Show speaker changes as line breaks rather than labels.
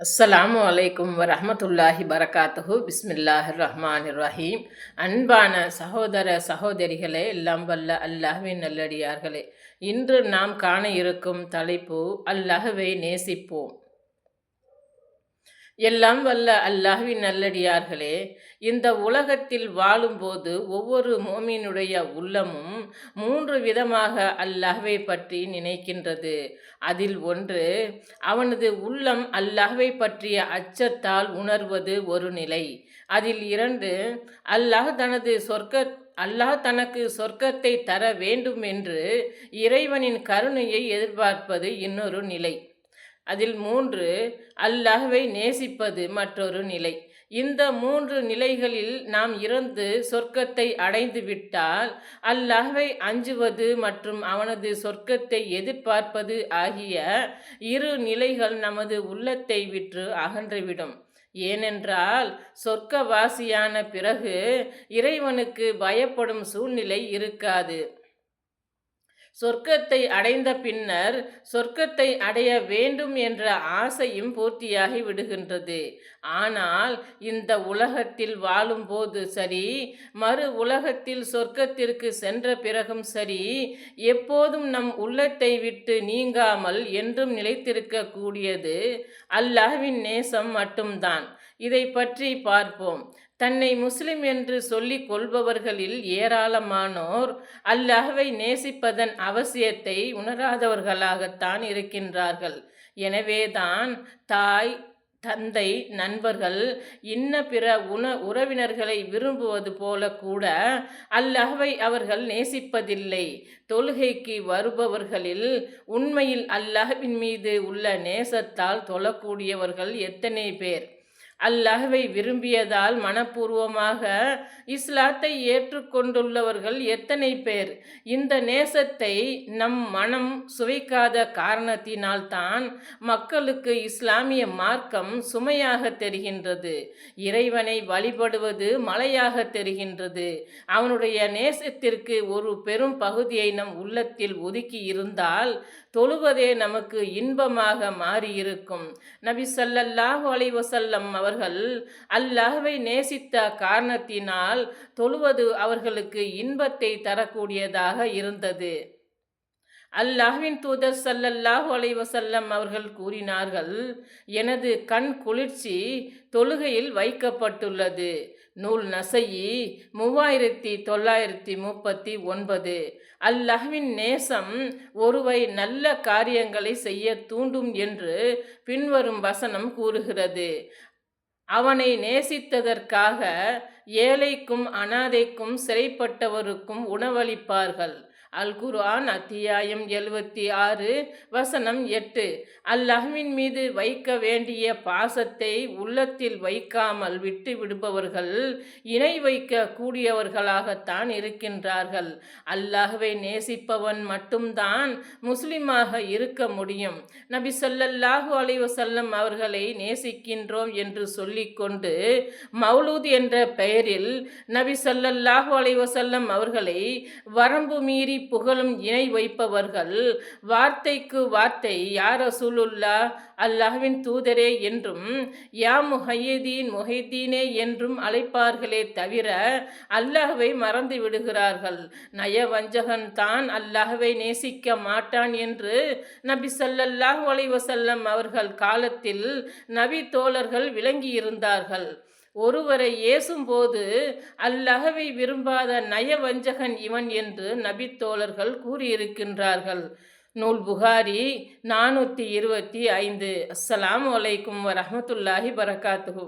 அஸ்ஸலாமு அலைக்கும் வரமத்துல்லாஹி பரகாத்துஹு. பிஸ்மில்லாஹ் ரஹ்மான் ரஹீம். அன்பான சகோதர சகோதரிகளே எல்லாம் வல்ல அல்லாஹ்வின் நல்லடியார்களே. இன்று நாம் காண இருக்கும் தலைப்பு அல்லாஹ்வை நேசிப்போம். எல்லாம் வல்ல அல்லாஹ்வின் நல்லடியார்களே இந்த உலகத்தில் வாழும்போது ஒவ்வொரு மோமினுடைய உள்ளமும் மூன்று விதமாக அல்லாஹ்வை பற்றி நினைக்கின்றது. அதில் ஒன்று அவனது உள்ளம் அல்லாஹ்வை பற்றிய அச்சத்தால் உணர்வது ஒரு நிலை. அதில் இரண்டு அல்லாஹ் தனது சொர்க்க அல்லாஹ் தனக்கு சொர்க்கத்தை தர வேண்டும் என்று இறைவனின் கருணையை எதிர்பார்ப்பது இன்னொரு நிலை. அதில் மூன்று அல்லாஹ்வை நேசிப்பது மற்றொரு நிலை. இந்த மூன்று நிலைகளில் நாம் இறந்து சொர்க்கத்தை அடைந்து விட்டால் அல்லாஹ்வை அஞ்சுவது மற்றும் அவனது சொர்க்கத்தை எதிர்பார்ப்பது ஆகிய இரு நிலைகள் நமது உள்ளத்தை விற்று அகன்றுவிடும். ஏனென்றால் சொர்க்கவாசியான பிறகு இறைவனுக்கு பயப்படும் சூழ்நிலை இருக்காது. சொர்க்கத்தை அடைந்த பின்னர் சொர்க்கத்தை அடைய வேண்டும் என்ற ஆசையும் பூர்த்தியாகி விடுகின்றது. ஆனால் இந்த உலகத்தில் வாழும்போது சரி மறு உலகத்தில் சொர்க்கத்திற்கு சென்ற பிறகும் சரி எப்போதும் நம் உள்ளத்தை விட்டு நீங்காமல் என்றும் நிலைத்திருக்கக்கூடியது அல்லாஹ்வின் நேசம் மட்டும்தான். இதை பற்றி பார்ப்போம். தன்னை முஸ்லிம் என்று சொல்லிக் கொள்பவர்களில் ஏராளமானோர் அல்லாஹ்வை நேசிப்பதன் அவசியத்தை உணராதவர்களாகத்தான் இருக்கின்றார்கள். எனவேதான் தாய் தந்தை நண்பர்கள் இன்ன பிற உண உறவினர்களை விரும்புவது போல கூட அல்லாஹ்வை அவர்கள் நேசிப்பதில்லை. தொழுகைக்கு வருபவர்களில் உண்மையில் அல்லாஹ்வின் மீது உள்ள நேசத்தால் தொழக்கூடியவர்கள் எத்தனை பேர்? அல்லாஹ்வை விரும்பியதால் மனப்பூர்வமாக இஸ்லாத்தை ஏற்றுக்கொண்டுள்ளவர்கள் எத்தனை பேர்? இந்த நேசத்தை நம் மனம் சுவைக்காத காரணத்தினால்தான் மக்களுக்கு இஸ்லாமிய மார்க்கம் சுமையாக தெரிகின்றது. இறைவனை வழிபடுவது மலையாக தெரிகின்றது. அவனுடைய நேசத்திற்கு ஒரு பெரும் பகுதியை நம் உள்ளத்தில் ஒதுக்கி இருந்தால் தொழுவதே நமக்கு இன்பமாக மாறியிருக்கும். நபி சல்லல்லாஹு அலைவசல்லம் அவர்கள் அல்லாஹ்வை நேசித்த காரணத்தினால் தொழுவது அவர்களுக்கு இன்பத்தை தரக்கூடியதாக இருந்தது. அல்லாஹ்வின் தூதர் சல்லல்லாஹு அலைவசல்லம் அவர்கள் கூறினார்கள் எனது கண் குளிர்ச்சி தொழுகையில் வைக்கப்பட்டுள்ளது. நூல் நசையி மூவாயிரத்தி தொள்ளாயிரத்தி முப்பத்தி ஒன்பது. அல்லாஹ்வின் நேசம் ஒருவை நல்ல காரியங்களை செய்ய தூண்டும் என்று பின்வரும் வசனம் கூறுகிறது. அவனை நேசித்ததற்காக ஏழைக்கும் அனாதைக்கும் சிறைப்பட்டவருக்கும் உணவளிப்பார்கள். அல் குர்ஆன் அத்தியாயம் எழுபத்தி ஆறு வசனம் எட்டு. அல்லாஹ்வின் மீது வைக்க வேண்டிய பாசத்தை உள்ளத்தில் வைக்காமல் விட்டு விடுபவர்கள் இணை வைக்க கூடியவர்களாகத்தான் இருக்கின்றார்கள். அல்லாஹ்வை நேசிப்பவன் மட்டும்தான் முஸ்லிமாக இருக்க முடியும். நபி சொல்லல்லாஹு அலைவசல்லம் அவர்களை நேசிக்கின்றோம் என்று சொல்லிக்கொண்டு மௌலூத் என்ற பெயரில் நபி சொல்லல்லாஹு அலைவசல்லம் அவர்களை வரம்பு மீறி புகழும் இணை வைப்பவர்கள். வார்த்தைக்கு வார்த்தை யார் அசூலுல்லா? அல்லாஹ்வின் தூதரே என்றும் யா முஹையதீன் முஹைதீனே என்றும் அழைப்பார்களே தவிர அல்லாஹ்வை மறந்து விடுகிறார்கள். நயவஞ்சகன் தான் அல்லாஹ்வை நேசிக்க மாட்டான் என்று நபி சல்லல்லாஹ் வலைவசல்லம் அவர்கள் காலத்தில் நபி தோழர்கள் விளங்கியிருந்தார்கள். ஒருவரை ஏசும்போது அல்லகவை விரும்பாத நயவஞ்சகன் இவன் என்று நபித்தோழர்கள் கூறியிருக்கின்றார்கள். நூல் புகாரி நானூற்றி இருபத்தி ஐந்து. அஸ்ஸலாம் வலைக்கும் வரமத்துல்லாஹி வரகாத்துஹூ